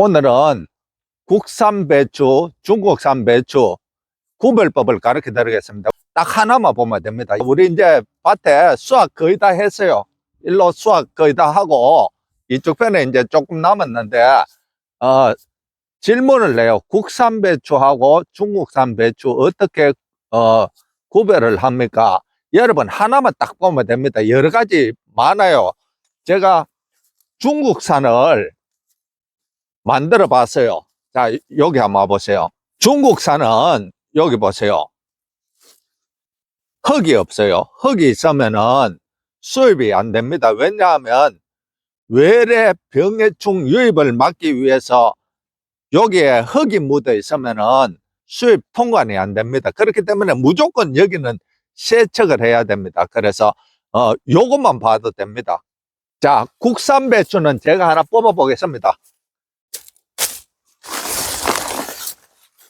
오늘은 국산 배추, 중국산 배추 구별법을 가르쳐 드리겠습니다. 딱 하나만 보면 됩니다. 우리 이제 밭에 수확 거의 다 했어요. 일로 수확 거의 다 하고 이쪽 편에 이제 조금 남았는데 어, 질문을 내요. 국산 배추하고 중국산 배추 어떻게 어, 구별을 합니까? 여러분 하나만 딱 보면 됩니다. 여러 가지 많아요. 제가 중국산을 만들어 봤어요. 자, 여기 한번 보세요. 중국산은 여기 보세요. 흙이 없어요. 흙이 있으면은 수입이 안 됩니다. 왜냐하면 외래 병해충 유입을 막기 위해서 여기에 흙이 묻어 있으면은 수입 통관이 안 됩니다. 그렇기 때문에 무조건 여기는 세척을 해야 됩니다. 그래서 어 요것만 봐도 됩니다. 자, 국산 배추는 제가 하나 뽑아 보겠습니다.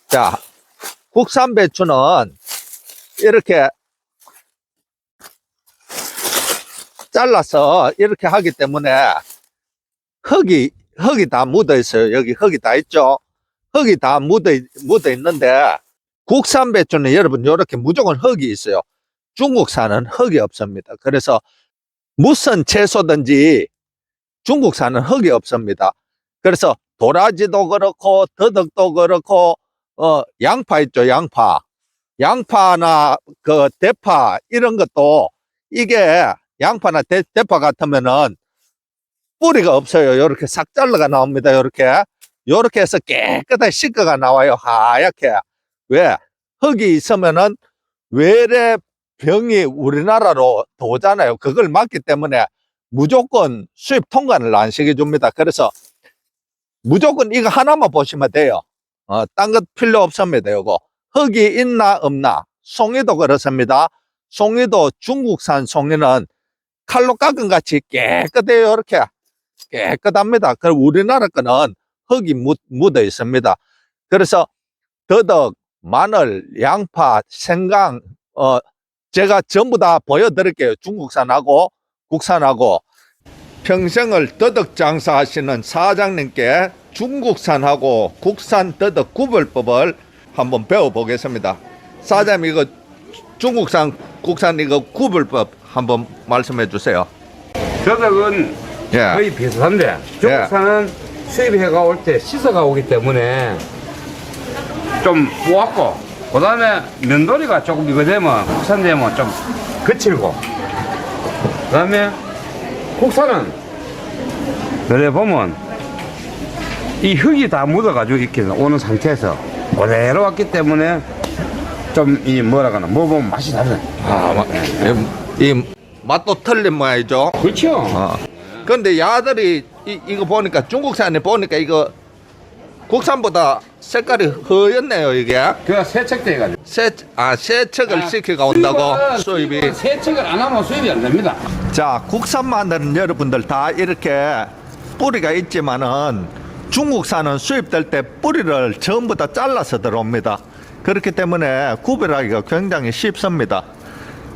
자, 국산 배추는 이렇게 잘라서 이렇게 하기 때문에 흙이 흙이 다 묻어 있어요. 여기 흙이 다 있죠. 흙이 다 묻어 있- 묻어 있는데 국산 배추는 여러분 이렇게 무조건 흙이 있어요. 중국산은 흙이 없습니다. 그래서 무슨 채소든지 중국산은 흙이 없습니다. 그래서 도라지도 그렇고 더덕도 그렇고 어 양파 있죠 양파. 양파나 그 대파 이런 것도 이게 양파나 대, 대파 같으면은 뿌리가 없어요. 이렇게 싹 잘라가 나옵니다 이렇게. 이렇게 해서 깨끗하게 씻어가 나와요 하얗게. 왜? 흙이 있으면은 외래 병이 우리나라로 도잖아요. 그걸 막기 때문에 무조건 수입 통관을 안 시켜줍니다. 그래서 무조건 이거 하나만 보시면 돼요 어, 딴 것 필요 없습니다, 요거. 흙이 있나, 없나. 송이도 그렇습니다. 송이도 중국산 송이는 칼로 깎은 같이 깨끗해요, 이렇게. 깨끗합니다. 그 우리나라 거는 흙이 묻, 묻어 있습니다. 그래서 더덕, 마늘, 양파, 생강, 어, 제가 전부 다 보여드릴게요. 중국산하고 국산하고. 평생을 더덕 장사하시는 사장님께 중국산하고 국산 더덕 구별법을 한번 배워보겠습니다. 사장님 이거 중국산, 국산 이거 구별법 한번 말씀해 주세요. 더덕은 예. 거의 비슷한데 중국산은 수입해가 올 때 씻어가 오기 때문에 좀 모았고 그 다음에 면도리가 조금 이거 되면 국산 되면 좀 거칠고 그 다음에 국산은 너네 보면 이 흙이 다 묻어가지고 이렇게 오는 상태에서 그대로 왔기 때문에 좀 이 뭐라 그러나 먹으면 맛이 다르네 아, 마- 이, 이 맛도 틀린 모양이죠. 그렇죠 어. 근데 야들이 이, 이거 보니까 중국산에 보니까 이거 국산보다 색깔이 허였네요 이게. 그가 세척돼 가지고 세, 아, 세척을 아, 시켜가 온다고 수입이. 세척을 안 하면 수입이 안 됩니다. 자, 국산 마늘은 여러분들 다 이렇게 뿌리가 있지만은 중국산은 수입될 때 뿌리를 전부 다 잘라서 들어옵니다. 그렇기 때문에 구별하기가 굉장히 쉽습니다.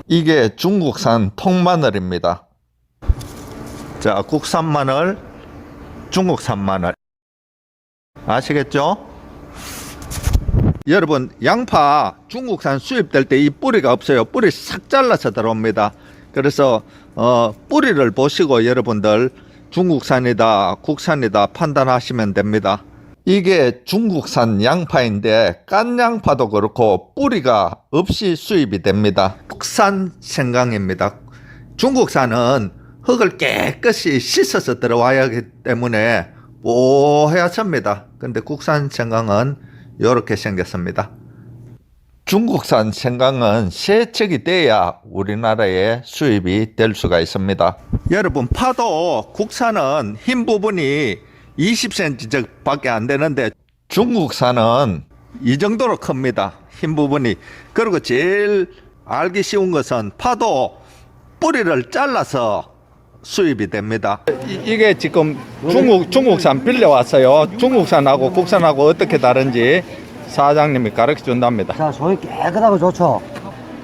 이게 중국산 통마늘입니다. 자, 국산 마늘, 중국산 마늘. 아시겠죠? 여러분 양파 중국산 수입될 때 이 뿌리가 없어요 뿌리 싹 잘라서 들어옵니다 그래서 어, 뿌리를 보시고 여러분들 중국산이다 국산이다 판단하시면 됩니다 이게 중국산 양파인데 깐 양파도 그렇고 뿌리가 없이 수입이 됩니다 국산 생강입니다 중국산은 흙을 깨끗이 씻어서 들어와야 하기 때문에 뽀얗습니다. 근데 국산 생강은 이렇게 생겼습니다. 중국산 생강은 세척이 돼야 우리나라에 수입이 될 수가 있습니다. 여러분 파도 국산은 흰 부분이 20cm 밖에 안 되는데 중국산은 이 정도로 큽니다. 흰 부분이. 그리고 제일 알기 쉬운 것은 파도 뿌리를 잘라서 수입이 됩니다. 이, 게 지금 중국 중국산 빌려왔어요. 중국산하고 국산하고 어떻게 다른지 사장님이 가르쳐 준답니다. 자, 송이 깨끗하고 좋죠.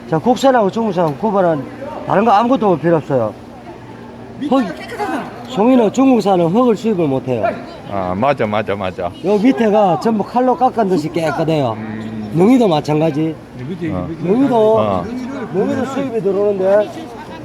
자, 국산하고 중국산 구분은 다른 거 아무것도 필요 없어요. 흙, 송이는 중국산은 흙을 수입을 못해요. 아, 맞아, 맞아, 맞아. 요 밑에가 전부 칼로 깎은 듯이 깨끗해요. 능이도 마찬가지. 어. 능이도 어. 능이도 수입이 들어오는데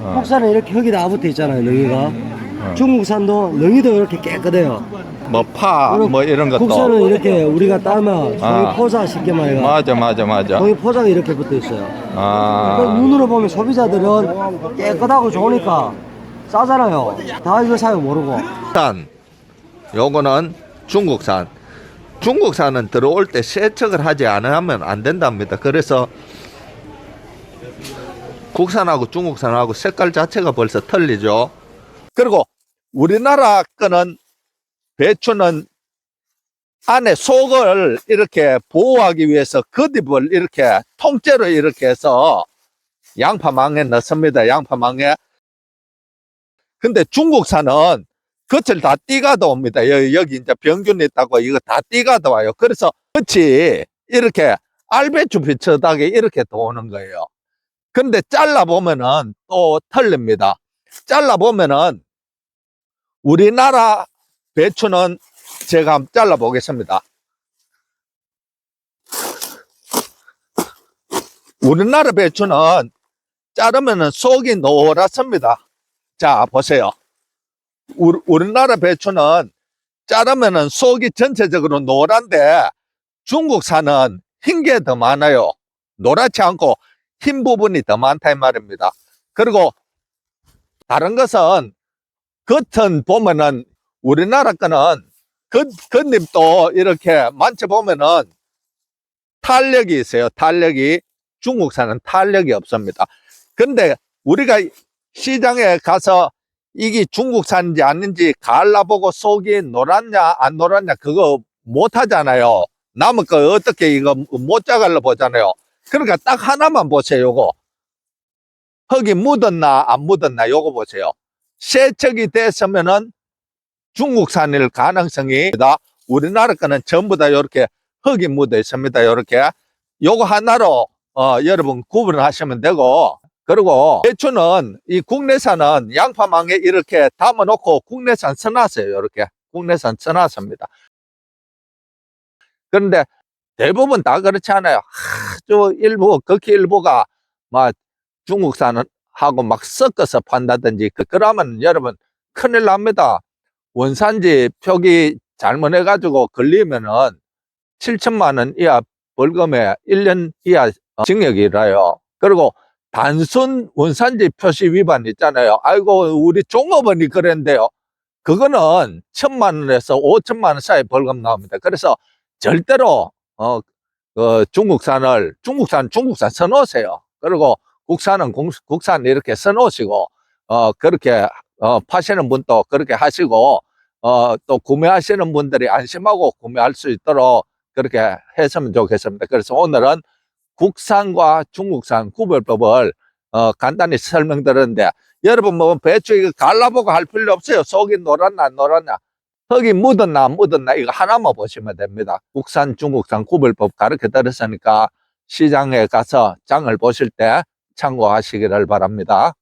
어. 국산은 이렇게 흙이 다 붙어 있잖아요. 능이가. 중국산도 능이도 이렇게 깨끗해요. 뭐, 파, 그리고 뭐, 이런 것도. 국산은 이렇게 우리가 따면 종이 아. 포자 쉽게 말해가. 맞아, 맞아, 맞아. 종이 포장이 이렇게 붙어 있어요. 그 아. 눈으로 보면 소비자들은 깨끗하고 좋으니까 싸잖아요. 다 이거 사요 모르고. 산. 요거는 중국산. 중국산은 들어올 때 세척을 하지 않으면 안 된답니다. 그래서 국산하고 중국산하고 색깔 자체가 벌써 틀리죠. 그리고 우리나라 거는 배추는 안에 속을 이렇게 보호하기 위해서 겉잎을 이렇게 통째로 이렇게 해서 양파망에 넣습니다. 양파망에. 근데 중국산은 겉을 다 띠가도 옵니다. 여기, 여기 이제 병균 있다고 이거 다 띠가도 와요. 그래서 끝이 이렇게 알배추 비슷하게 이렇게 도는 거예요. 근데 잘라보면은 또 틀립니다. 잘라보면은 우리나라 배추는 제가 한번 잘라 보겠습니다. 우리나라 배추는 자르면은 속이 노랗습니다. 자, 보세요. 우리, 우리나라 배추는 자르면은 속이 전체적으로 노란데 중국산은 흰 게 더 많아요. 노랗지 않고 흰 부분이 더 많다 이 말입니다. 그리고 다른 것은 겉은 보면은 우리나라 거는 겉, 겉잎도 이렇게 만져 보면은 탄력이 있어요. 탄력이 중국산은 탄력이 없습니다. 근데 우리가 시장에 가서 이게 중국산인지 아닌지 갈라보고 속이 노랗냐 안 노랗냐 그거 못 하잖아요. 남은 거 어떻게 이거 못 자갈라 보잖아요. 그러니까 딱 하나만 보세요. 요거 흙이 묻었나 안 묻었나 요거 보세요. 세척이 됐으면은 중국산일 가능성이 다 우리나라 거는 전부 다 이렇게 흙이 묻어 있습니다. 이렇게 요거 하나로 어, 여러분 구분하시면 되고 그리고 배추는 이 국내산은 양파망에 이렇게 담아놓고 국내산 써놨어요. 이렇게 국내산 써놨습니다. 그런데 대부분 다 그렇지 않아요. 아주 일부 극히 일부가 막 중국산은 하고 막 섞어서 판다든지 그 그러면 여러분 큰일 납니다. 원산지 표기 잘못해 가지고 걸리면은 7천만 원 이하 벌금에 1년 이하 어, 징역이라요. 그리고 단순 원산지 표시 위반 있잖아요. 아이고 우리 종업원이 그랬는데요. 그거는 천만 원에서 오천만 원 사이 벌금 나옵니다. 그래서 절대로 어, 어, 중국산을 중국산 중국산 써놓으세요. 그리고 국산은 국, 국산 이렇게 써놓으시고 어, 그렇게 어, 파시는 분도 그렇게 하시고 어, 또 구매하시는 분들이 안심하고 구매할 수 있도록 그렇게 했으면 좋겠습니다. 그래서 오늘은 국산과 중국산 구별법을 어, 간단히 설명드렸는데 여러분 뭐 배추 이거 갈라보고 할 필요 없어요. 속이 노랗나 안 노랗나 흙이 묻었나 안 묻었나 이거 하나만 보시면 됩니다. 국산 중국산 구별법 가르쳐 드렸으니까 시장에 가서 장을 보실 때 참고하시기를 바랍니다.